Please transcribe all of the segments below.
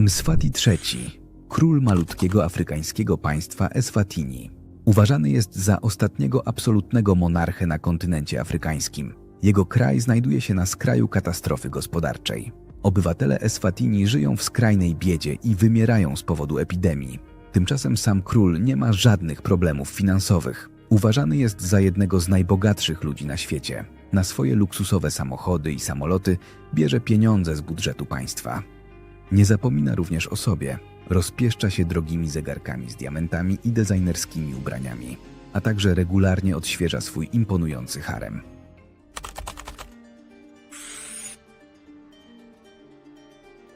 Mswati III, król malutkiego afrykańskiego państwa Eswatini. Uważany jest za ostatniego absolutnego monarchę na kontynencie afrykańskim. Jego kraj znajduje się na skraju katastrofy gospodarczej. Obywatele Eswatini żyją w skrajnej biedzie i wymierają z powodu epidemii. Tymczasem sam król nie ma żadnych problemów finansowych. Uważany jest za jednego z najbogatszych ludzi na świecie. Na swoje luksusowe samochody i samoloty bierze pieniądze z budżetu państwa. Nie zapomina również o sobie. Rozpieszcza się drogimi zegarkami z diamentami i designerskimi ubraniami, a także regularnie odświeża swój imponujący harem.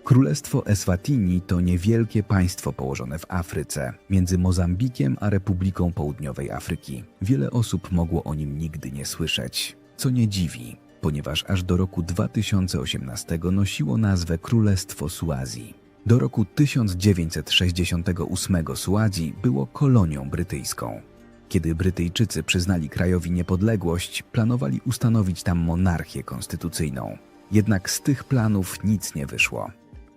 Królestwo Eswatini to niewielkie państwo położone w Afryce, między Mozambikiem a Republiką Południowej Afryki. Wiele osób mogło o nim nigdy nie słyszeć, co nie dziwi, ponieważ aż do roku 2018 nosiło nazwę Królestwo Suazji. Do roku 1968 Suazji było kolonią brytyjską. Kiedy Brytyjczycy przyznali krajowi niepodległość, planowali ustanowić tam monarchię konstytucyjną. Jednak z tych planów nic nie wyszło.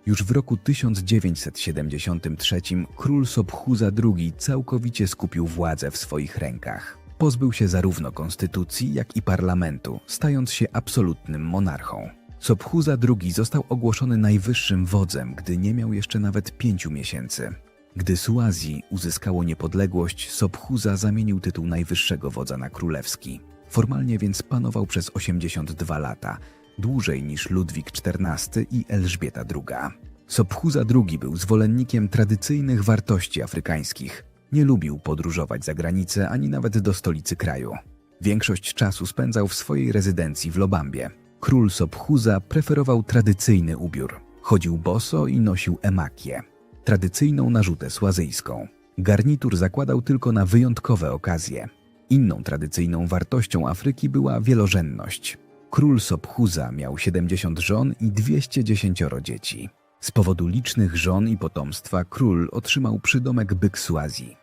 Już w roku 1973 król Sobchuza II całkowicie skupił władzę w swoich rękach. Pozbył się zarówno konstytucji, jak i parlamentu, stając się absolutnym monarchą. Sobchuza II został ogłoszony najwyższym wodzem, gdy nie miał jeszcze nawet pięciu miesięcy. Gdy Suazji uzyskało niepodległość, Sobchuza zamienił tytuł najwyższego wodza na królewski. Formalnie więc panował przez 82 lata, dłużej niż Ludwik XIV i Elżbieta II. Sobchuza II był zwolennikiem tradycyjnych wartości afrykańskich. Nie lubił podróżować za granicę ani nawet do stolicy kraju. Większość czasu spędzał w swojej rezydencji w Lobambie. Król Sobchuza preferował tradycyjny ubiór. Chodził boso i nosił emakię, tradycyjną narzutę słazyjską. Garnitur zakładał tylko na wyjątkowe okazje. Inną tradycyjną wartością Afryki była wielożenność. Król Sobchuza miał 70 żon i 210 dzieci. Z powodu licznych żon i potomstwa król otrzymał przydomek Byk Suazji.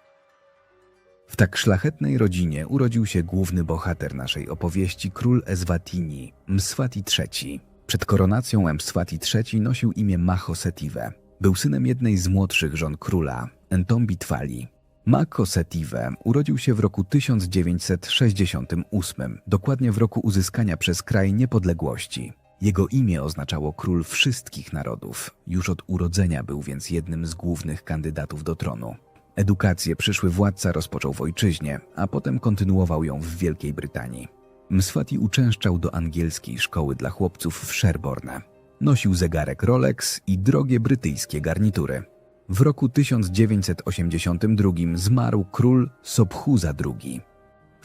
W tak szlachetnej rodzinie urodził się główny bohater naszej opowieści, król Eswatini, Mswati III. Przed koronacją Mswati III nosił imię Maho Setive. Był synem jednej z młodszych żon króla, Entombi Twali. Mako Setive urodził się w roku 1968, dokładnie w roku uzyskania przez kraj niepodległości. Jego imię oznaczało król wszystkich narodów. Już od urodzenia był więc jednym z głównych kandydatów do tronu. Edukację przyszły władca rozpoczął w ojczyźnie, a potem kontynuował ją w Wielkiej Brytanii. Mswati uczęszczał do angielskiej szkoły dla chłopców w Sherborne. Nosił zegarek Rolex i drogie brytyjskie garnitury. W roku 1982 zmarł król Sobchuza II.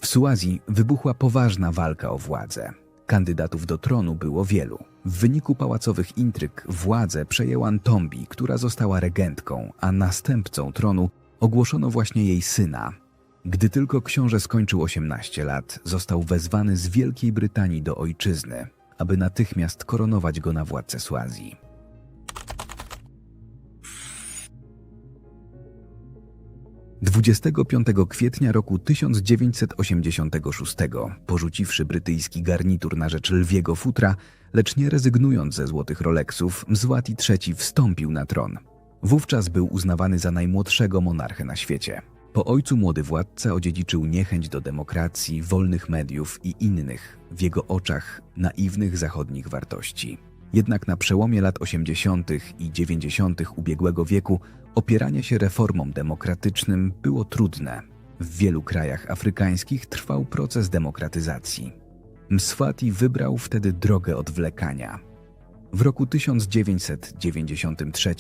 W Suazji wybuchła poważna walka o władzę. Kandydatów do tronu było wielu. W wyniku pałacowych intryg władzę przejęła Ntombi, która została regentką, a następcą tronu ogłoszono właśnie jej syna. Gdy tylko książę skończył 18 lat, został wezwany z Wielkiej Brytanii do ojczyzny, aby natychmiast koronować go na władcę Suazji. 25 kwietnia roku 1986, porzuciwszy brytyjski garnitur na rzecz lwiego futra, lecz nie rezygnując ze złotych Rolexów, Mzłati III wstąpił na tron. Wówczas był uznawany za najmłodszego monarchę na świecie. Po ojcu młody władca odziedziczył niechęć do demokracji, wolnych mediów i innych, w jego oczach, naiwnych zachodnich wartości. Jednak na przełomie lat 80. i 90. ubiegłego wieku opieranie się reformom demokratycznym było trudne. W wielu krajach afrykańskich trwał proces demokratyzacji. Mswati wybrał wtedy drogę odwlekania. W roku 1993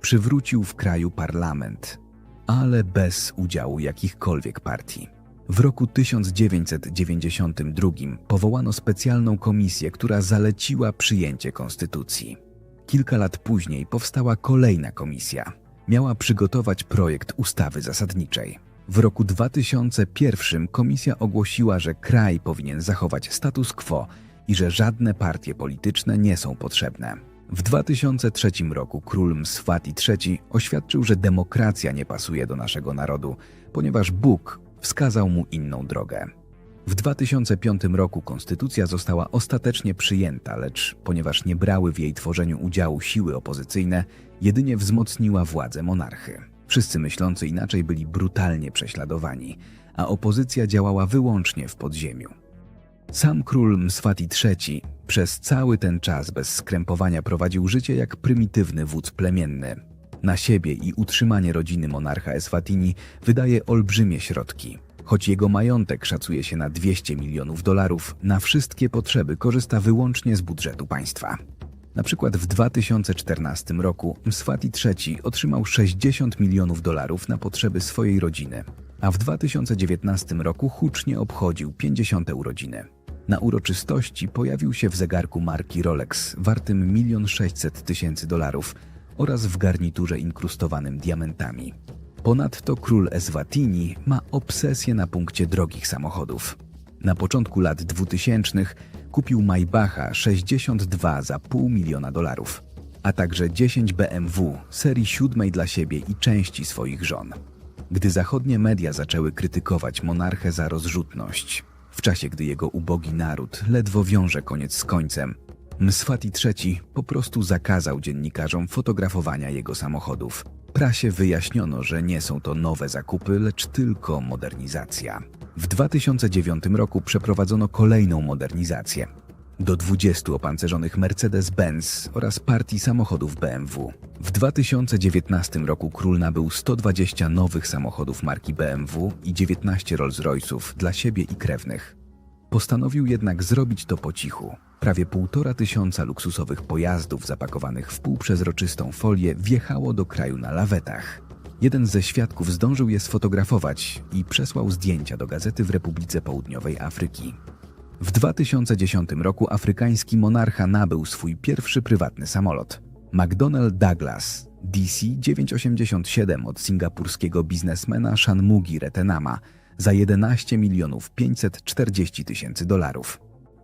przywrócił w kraju parlament, ale bez udziału jakichkolwiek partii. W roku 1992 powołano specjalną komisję, która zaleciła przyjęcie konstytucji. Kilka lat później powstała kolejna komisja. Miała przygotować projekt ustawy zasadniczej. W roku 2001 komisja ogłosiła, że kraj powinien zachować status quo i że żadne partie polityczne nie są potrzebne. W 2003 roku król Mswati III oświadczył, że demokracja nie pasuje do naszego narodu, ponieważ Bóg wskazał mu inną drogę. W 2005 roku konstytucja została ostatecznie przyjęta, lecz ponieważ nie brały w jej tworzeniu udziału siły opozycyjne, jedynie wzmocniła władzę monarchy. Wszyscy myślący inaczej byli brutalnie prześladowani, a opozycja działała wyłącznie w podziemiu. Sam król Mswati III przez cały ten czas bez skrępowania prowadził życie jak prymitywny wódz plemienny. Na siebie i utrzymanie rodziny monarcha Eswatini wydaje olbrzymie środki. Choć jego majątek szacuje się na 200 milionów dolarów, na wszystkie potrzeby korzysta wyłącznie z budżetu państwa. Na przykład w 2014 roku Mswati III otrzymał 60 milionów dolarów na potrzeby swojej rodziny, a w 2019 roku hucznie obchodził 50 urodziny. Na uroczystości pojawił się w zegarku marki Rolex wartym 1 600 tysięcy dolarów oraz w garniturze inkrustowanym diamentami. Ponadto król Eswatini ma obsesję na punkcie drogich samochodów. Na początku lat 2000 kupił Maybacha 62 za pół miliona dolarów, a także 10 BMW serii siódmej dla siebie i części swoich żon. Gdy zachodnie media zaczęły krytykować monarchę za rozrzutność, w czasie gdy jego ubogi naród ledwo wiąże koniec z końcem, Mswati III po prostu zakazał dziennikarzom fotografowania jego samochodów. Prasie wyjaśniono, że nie są to nowe zakupy, lecz tylko modernizacja. W 2009 roku przeprowadzono kolejną modernizację. Do 20 opancerzonych Mercedes-Benz oraz partii samochodów BMW. W 2019 roku król nabył 120 nowych samochodów marki BMW i 19 Rolls-Royce'ów dla siebie i krewnych. Postanowił jednak zrobić to po cichu. Prawie półtora tysiąca luksusowych pojazdów zapakowanych w półprzezroczystą folię wjechało do kraju na lawetach. Jeden ze świadków zdążył je sfotografować i przesłał zdjęcia do gazety w Republice Południowej Afryki. W 2010 roku afrykański monarcha nabył swój pierwszy prywatny samolot. McDonnell Douglas DC-987 od singapurskiego biznesmena Shanmugi Retenama za 11 milionów 540 tysięcy dolarów.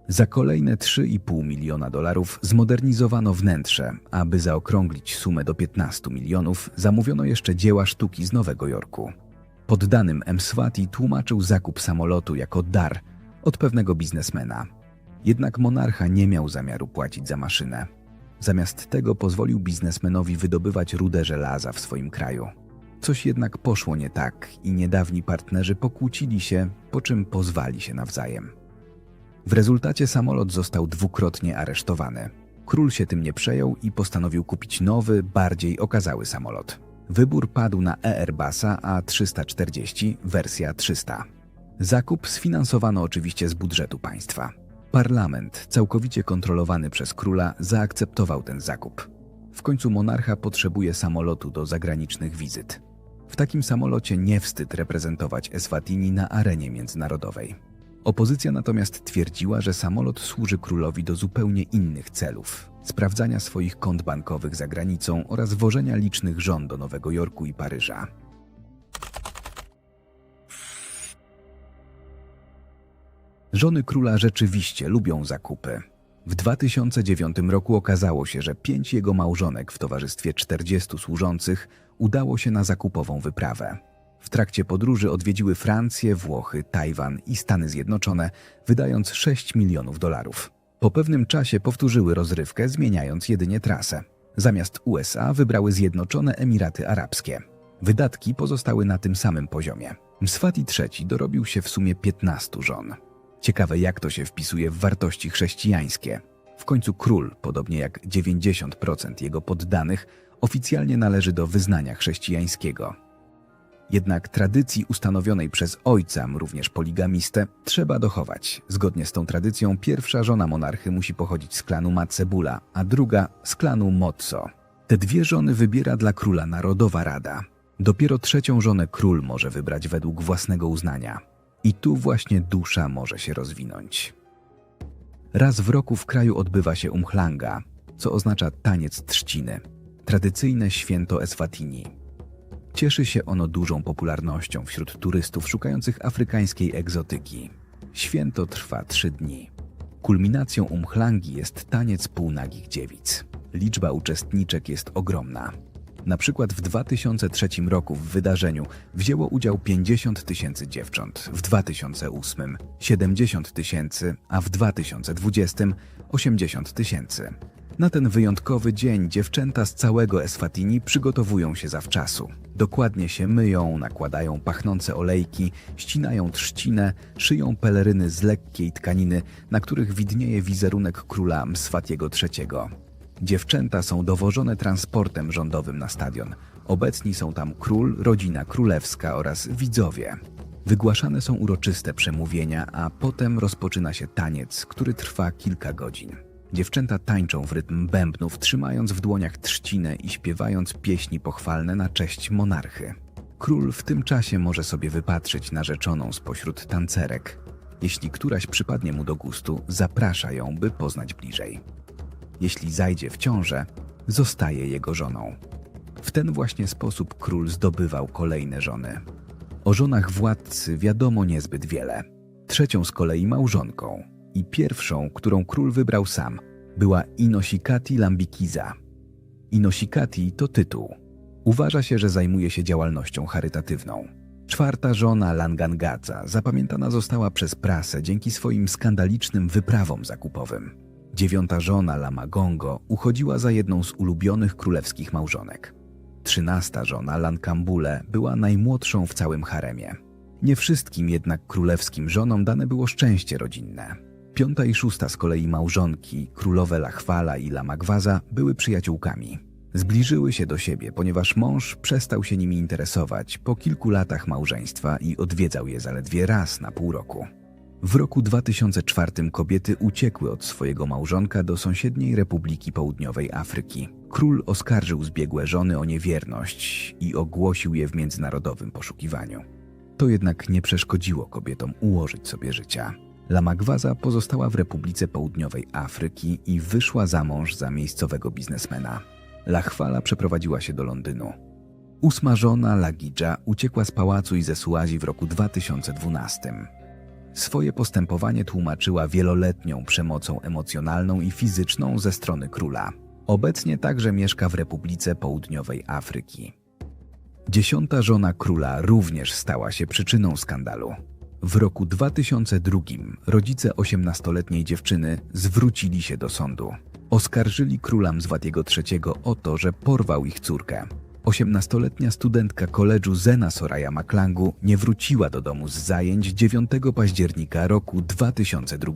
Za kolejne 3,5 miliona dolarów zmodernizowano wnętrze, aby zaokrąglić sumę do 15 milionów, zamówiono jeszcze dzieła sztuki z Nowego Jorku. Poddanym Mswati tłumaczył zakup samolotu jako dar od pewnego biznesmena. Jednak monarcha nie miał zamiaru płacić za maszynę. Zamiast tego pozwolił biznesmenowi wydobywać rudę żelaza w swoim kraju. Coś jednak poszło nie tak i niedawni partnerzy pokłócili się, po czym pozwali się nawzajem. W rezultacie samolot został dwukrotnie aresztowany. Król się tym nie przejął i postanowił kupić nowy, bardziej okazały samolot. Wybór padł na Airbusa A340 wersja 300. Zakup sfinansowano oczywiście z budżetu państwa. Parlament, całkowicie kontrolowany przez króla, zaakceptował ten zakup. W końcu monarcha potrzebuje samolotu do zagranicznych wizyt. W takim samolocie nie wstyd reprezentować Eswatini na arenie międzynarodowej. Opozycja natomiast twierdziła, że samolot służy królowi do zupełnie innych celów sprawdzania swoich kont bankowych za granicą oraz wożenia licznych żon do Nowego Jorku i Paryża. Żony króla rzeczywiście lubią zakupy. W 2009 roku okazało się, że pięć jego małżonek w towarzystwie 40 służących udało się na zakupową wyprawę. W trakcie podróży odwiedziły Francję, Włochy, Tajwan i Stany Zjednoczone, wydając 6 milionów dolarów. Po pewnym czasie powtórzyły rozrywkę, zmieniając jedynie trasę. Zamiast USA wybrały Zjednoczone Emiraty Arabskie. Wydatki pozostały na tym samym poziomie. Mswati III dorobił się w sumie 15 żon. Ciekawe, jak to się wpisuje w wartości chrześcijańskie. W końcu król, podobnie jak 90% jego poddanych, oficjalnie należy do wyznania chrześcijańskiego. Jednak tradycji ustanowionej przez ojca, również poligamistę, trzeba dochować. Zgodnie z tą tradycją pierwsza żona monarchy musi pochodzić z klanu Matsebula, a druga z klanu Motso. Te dwie żony wybiera dla króla Narodowa Rada. Dopiero trzecią żonę król może wybrać według własnego uznania. I tu właśnie dusza może się rozwinąć. Raz w roku w kraju odbywa się umchlanga, co oznacza taniec trzciny, tradycyjne święto Eswatini. Cieszy się ono dużą popularnością wśród turystów szukających afrykańskiej egzotyki. Święto trwa trzy dni. Kulminacją umchlangi jest taniec półnagich dziewic. Liczba uczestniczek jest ogromna. Na przykład w 2003 roku w wydarzeniu wzięło udział 50 tysięcy dziewcząt, w 2008 70 tysięcy, a w 2020 80 tysięcy. Na ten wyjątkowy dzień dziewczęta z całego Eswatini przygotowują się zawczasu. Dokładnie się myją, nakładają pachnące olejki, ścinają trzcinę, szyją peleryny z lekkiej tkaniny, na których widnieje wizerunek króla Mswatiego III. Dziewczęta są dowożone transportem rządowym na stadion. Obecni są tam król, rodzina królewska oraz widzowie. Wygłaszane są uroczyste przemówienia, a potem rozpoczyna się taniec, który trwa kilka godzin. Dziewczęta tańczą w rytm bębnów, trzymając w dłoniach trzcinę i śpiewając pieśni pochwalne na cześć monarchy. Król w tym czasie może sobie wypatrzyć narzeczoną spośród tancerek. Jeśli któraś przypadnie mu do gustu, zaprasza ją, by poznać bliżej. Jeśli zajdzie w ciążę, zostaje jego żoną. W ten właśnie sposób król zdobywał kolejne żony. O żonach władcy wiadomo niezbyt wiele. Trzecią z kolei małżonką i pierwszą, którą król wybrał sam, była Inosikati Lambikiza. Inosikati to tytuł. Uważa się, że zajmuje się działalnością charytatywną. Czwarta żona Langangadza zapamiętana została przez prasę dzięki swoim skandalicznym wyprawom zakupowym. Dziewiąta żona Lamagongo uchodziła za jedną z ulubionych królewskich małżonek. Trzynasta żona Lankambule była najmłodszą w całym haremie. Nie wszystkim jednak królewskim żonom dane było szczęście rodzinne. Piąta i szósta z kolei małżonki, królowe Lachwala i Lamagwaza, były przyjaciółkami. Zbliżyły się do siebie, ponieważ mąż przestał się nimi interesować po kilku latach małżeństwa i odwiedzał je zaledwie raz na pół roku. W roku 2004 kobiety uciekły od swojego małżonka do sąsiedniej Republiki Południowej Afryki. Król oskarżył zbiegłe żony o niewierność i ogłosił je w międzynarodowym poszukiwaniu. To jednak nie przeszkodziło kobietom ułożyć sobie życia. Lamagwaza pozostała w Republice Południowej Afryki i wyszła za mąż za miejscowego biznesmena. Lachwala przeprowadziła się do Londynu. Ósma żona Lagidża uciekła z pałacu i ze Suazji w roku 2012. Swoje postępowanie tłumaczyła wieloletnią przemocą emocjonalną i fizyczną ze strony króla. Obecnie także mieszka w Republice Południowej Afryki. Dziesiąta żona króla również stała się przyczyną skandalu. W roku 2002 rodzice 18-letniej dziewczyny zwrócili się do sądu. Oskarżyli króla Mzwatiego III o to, że porwał ich córkę. 18-letnia studentka koledżu Zena Soraya Maklangu nie wróciła do domu z zajęć 9 października roku 2002.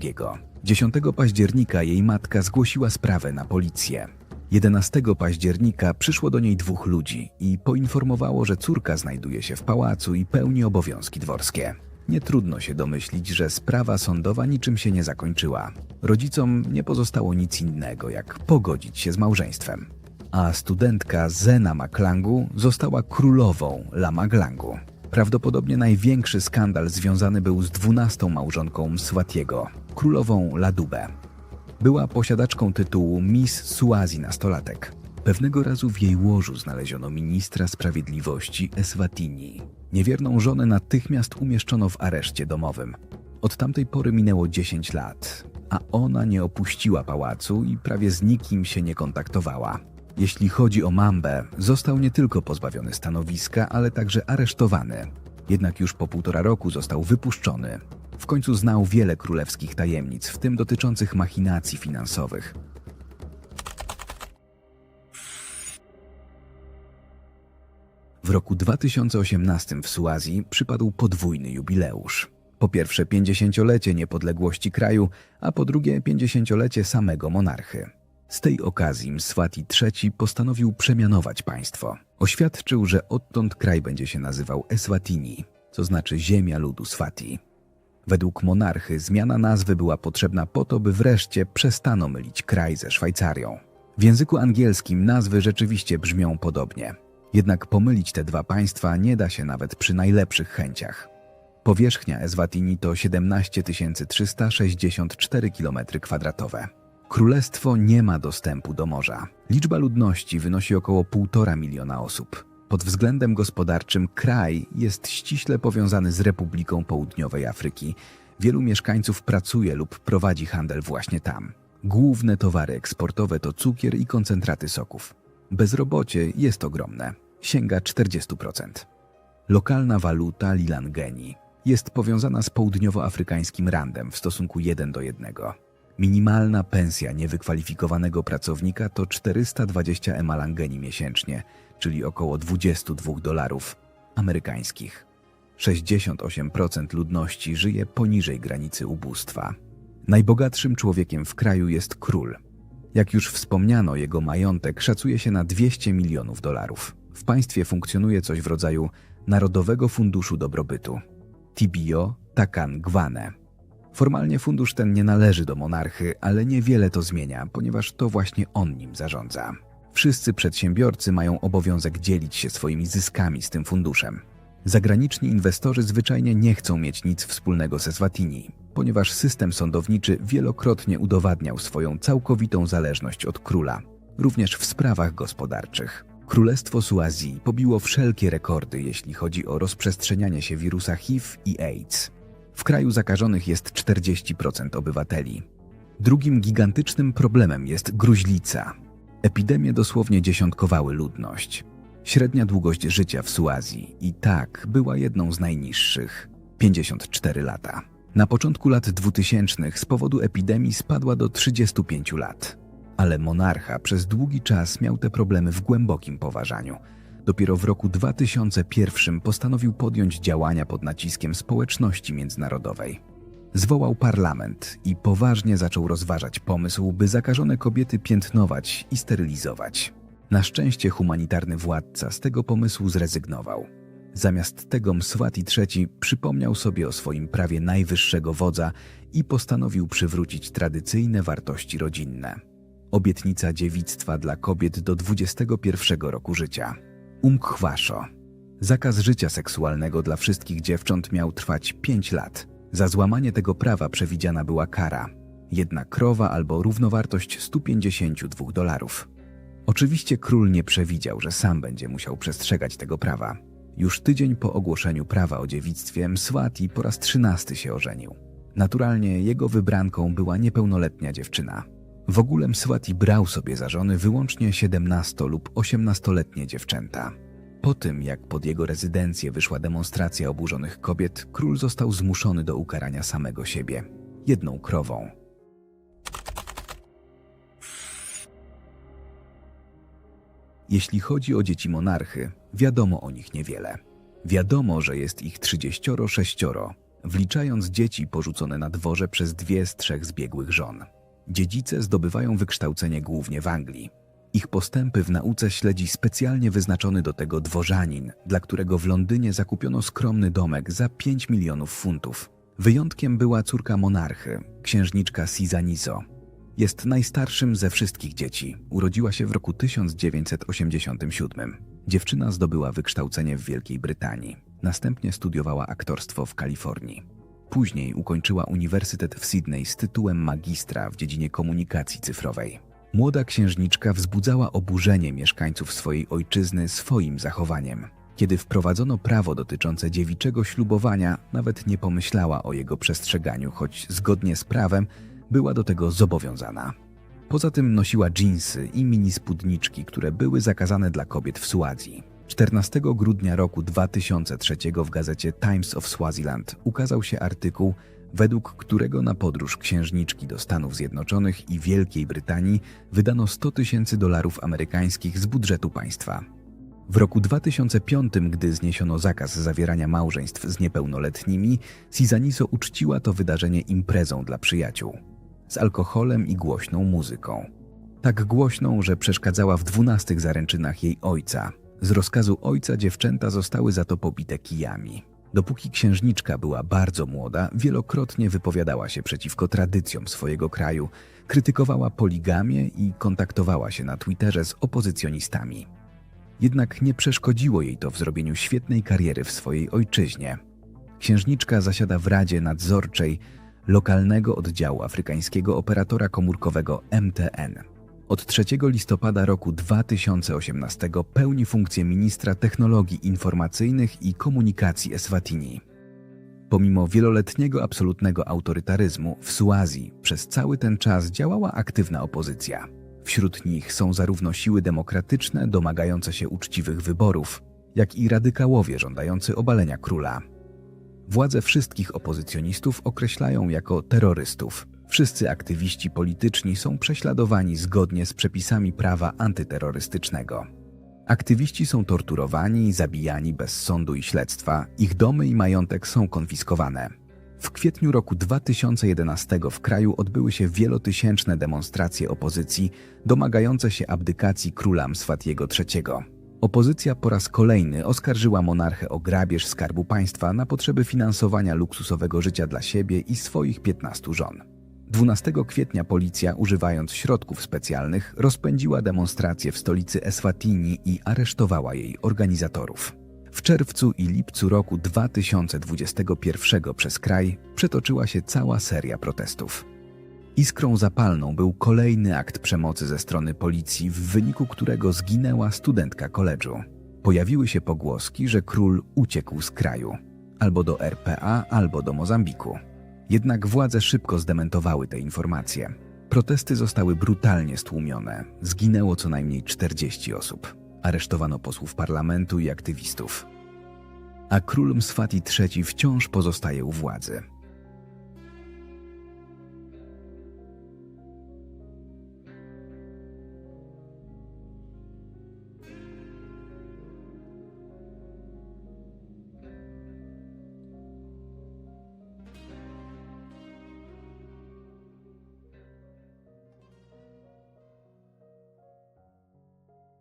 10 października jej matka zgłosiła sprawę na policję. 11 października przyszło do niej dwóch ludzi i poinformowało, że córka znajduje się w pałacu i pełni obowiązki dworskie. Nie trudno się domyślić, że sprawa sądowa niczym się nie zakończyła. Rodzicom nie pozostało nic innego, jak pogodzić się z małżeństwem. A studentka Zena Maklangu została królową Lamaglangu. Prawdopodobnie największy skandal związany był z dwunastą małżonką Mswatiego, królową Ladubę. Była posiadaczką tytułu Miss Suazji nastolatek. Pewnego razu w jej łożu znaleziono ministra sprawiedliwości Eswatini. Niewierną żonę natychmiast umieszczono w areszcie domowym. Od tamtej pory minęło 10 lat, a ona nie opuściła pałacu i prawie z nikim się nie kontaktowała. Jeśli chodzi o Mambę, został nie tylko pozbawiony stanowiska, ale także aresztowany. Jednak już po półtora roku został wypuszczony. W końcu znał wiele królewskich tajemnic, w tym dotyczących machinacji finansowych. Roku 2018 w Suazji przypadł podwójny jubileusz. Po pierwsze 50-lecie niepodległości kraju, a po drugie 50-lecie samego monarchy. Z tej okazji Mswati III postanowił przemianować państwo. Oświadczył, że odtąd kraj będzie się nazywał Eswatini, co znaczy ziemia ludu Swati. Według monarchy zmiana nazwy była potrzebna po to, by wreszcie przestano mylić kraj ze Szwajcarią. W języku angielskim nazwy rzeczywiście brzmią podobnie. Jednak pomylić te dwa państwa nie da się nawet przy najlepszych chęciach. Powierzchnia Eswatini to 17 364 km2. Królestwo nie ma dostępu do morza. Liczba ludności wynosi około 1,5 miliona osób. Pod względem gospodarczym kraj jest ściśle powiązany z Republiką Południowej Afryki. Wielu mieszkańców pracuje lub prowadzi handel właśnie tam. Główne towary eksportowe to cukier i koncentraty soków. Bezrobocie jest ogromne, sięga 40%. Lokalna waluta Lilangeni jest powiązana z południowoafrykańskim randem w stosunku 1 do 1. Minimalna pensja niewykwalifikowanego pracownika to 420 emalangeni miesięcznie, czyli około 22 dolarów amerykańskich. 68% ludności żyje poniżej granicy ubóstwa. Najbogatszym człowiekiem w kraju jest król. Jak już wspomniano, jego majątek szacuje się na 200 milionów dolarów. W państwie funkcjonuje coś w rodzaju Narodowego Funduszu Dobrobytu. Tibio Takan Gwane. Formalnie fundusz ten nie należy do monarchy, ale niewiele to zmienia, ponieważ to właśnie on nim zarządza. Wszyscy przedsiębiorcy mają obowiązek dzielić się swoimi zyskami z tym funduszem. Zagraniczni inwestorzy zwyczajnie nie chcą mieć nic wspólnego ze Swatini, ponieważ system sądowniczy wielokrotnie udowadniał swoją całkowitą zależność od króla, również w sprawach gospodarczych. Królestwo Suazji pobiło wszelkie rekordy, jeśli chodzi o rozprzestrzenianie się wirusa HIV i AIDS. W kraju zakażonych jest 40% obywateli. Drugim gigantycznym problemem jest gruźlica. Epidemie dosłownie dziesiątkowały ludność. Średnia długość życia w Suazji i tak była jedną z najniższych 54 lata. Na początku lat 2000 z powodu epidemii spadła do 35 lat. Ale monarcha przez długi czas miał te problemy w głębokim poważaniu. Dopiero w roku 2001 postanowił podjąć działania pod naciskiem społeczności międzynarodowej. Zwołał parlament i poważnie zaczął rozważać pomysł, by zakażone kobiety piętnować i sterylizować. Na szczęście humanitarny władca z tego pomysłu zrezygnował. Zamiast tego Mswati III przypomniał sobie o swoim prawie najwyższego wodza i postanowił przywrócić tradycyjne wartości rodzinne. Obietnica dziewictwa dla kobiet do 21 roku życia. Umkhwaszo. Zakaz życia seksualnego dla wszystkich dziewcząt miał trwać 5 lat. Za złamanie tego prawa przewidziana była kara. Jedna krowa albo równowartość 152 dolarów. Oczywiście król nie przewidział, że sam będzie musiał przestrzegać tego prawa. Już tydzień po ogłoszeniu prawa o dziewictwie Mswati po raz trzynasty się ożenił. Naturalnie jego wybranką była niepełnoletnia dziewczyna. W ogóle Mswati brał sobie za żony wyłącznie 17 lub 18-letnie dziewczęta. Po tym, jak pod jego rezydencję wyszła demonstracja oburzonych kobiet, król został zmuszony do ukarania samego siebie jedną krową. Jeśli chodzi o dzieci monarchy, wiadomo o nich niewiele. Wiadomo, że jest ich 36, wliczając dzieci porzucone na dworze przez dwie z trzech zbiegłych żon. Dziedzice zdobywają wykształcenie głównie w Anglii. Ich postępy w nauce śledzi specjalnie wyznaczony do tego dworzanin, dla którego w Londynie zakupiono skromny domek za 5 milionów funtów. Wyjątkiem była córka monarchy, księżniczka Sizaniso. Jest najstarszym ze wszystkich dzieci. Urodziła się w roku 1987. Dziewczyna zdobyła wykształcenie w Wielkiej Brytanii. Następnie studiowała aktorstwo w Kalifornii. Później ukończyła uniwersytet w Sydney z tytułem magistra w dziedzinie komunikacji cyfrowej. Młoda księżniczka wzbudzała oburzenie mieszkańców swojej ojczyzny swoim zachowaniem. Kiedy wprowadzono prawo dotyczące dziewiczego ślubowania, nawet nie pomyślała o jego przestrzeganiu, choć zgodnie z prawem była do tego zobowiązana. Poza tym nosiła dżinsy i mini spódniczki, które były zakazane dla kobiet w Suazji. 14 grudnia roku 2003 w gazecie Times of Swaziland ukazał się artykuł, według którego na podróż księżniczki do Stanów Zjednoczonych i Wielkiej Brytanii wydano 100 tysięcy dolarów amerykańskich z budżetu państwa. W roku 2005, gdy zniesiono zakaz zawierania małżeństw z niepełnoletnimi, Sizaniso uczciła to wydarzenie imprezą dla przyjaciół. Z alkoholem i głośną muzyką. Tak głośną, że przeszkadzała w dwunastych zaręczynach jej ojca. Z rozkazu ojca dziewczęta zostały za to pobite kijami. Dopóki księżniczka była bardzo młoda, wielokrotnie wypowiadała się przeciwko tradycjom swojego kraju, krytykowała poligamię i kontaktowała się na Twitterze z opozycjonistami. Jednak nie przeszkodziło jej to w zrobieniu świetnej kariery w swojej ojczyźnie. Księżniczka zasiada w Radzie Nadzorczej lokalnego oddziału afrykańskiego operatora komórkowego MTN. Od 3 listopada roku 2018 pełni funkcję ministra technologii informacyjnych i komunikacji Eswatini. Pomimo wieloletniego absolutnego autorytaryzmu w Suazji przez cały ten czas działała aktywna opozycja. Wśród nich są zarówno siły demokratyczne domagające się uczciwych wyborów, jak i radykałowie żądający obalenia króla. Władze wszystkich opozycjonistów określają jako terrorystów. Wszyscy aktywiści polityczni są prześladowani zgodnie z przepisami prawa antyterrorystycznego. Aktywiści są torturowani i zabijani bez sądu i śledztwa, ich domy i majątek są konfiskowane. W kwietniu roku 2011 w kraju odbyły się wielotysięczne demonstracje opozycji domagające się abdykacji króla Mswatiego III. Opozycja po raz kolejny oskarżyła monarchę o grabież skarbu państwa na potrzeby finansowania luksusowego życia dla siebie i swoich 15 żon. 12 kwietnia policja, używając środków specjalnych, rozpędziła demonstrację w stolicy Eswatini i aresztowała jej organizatorów. W czerwcu i lipcu roku 2021 przez kraj przetoczyła się cała seria protestów. Iskrą zapalną był kolejny akt przemocy ze strony policji, w wyniku którego zginęła studentka koledżu. Pojawiły się pogłoski, że król uciekł z kraju albo do RPA, albo do Mozambiku. Jednak władze szybko zdementowały te informacje. Protesty zostały brutalnie stłumione. Zginęło co najmniej 40 osób. Aresztowano posłów parlamentu i aktywistów. A król Mswati III wciąż pozostaje u władzy.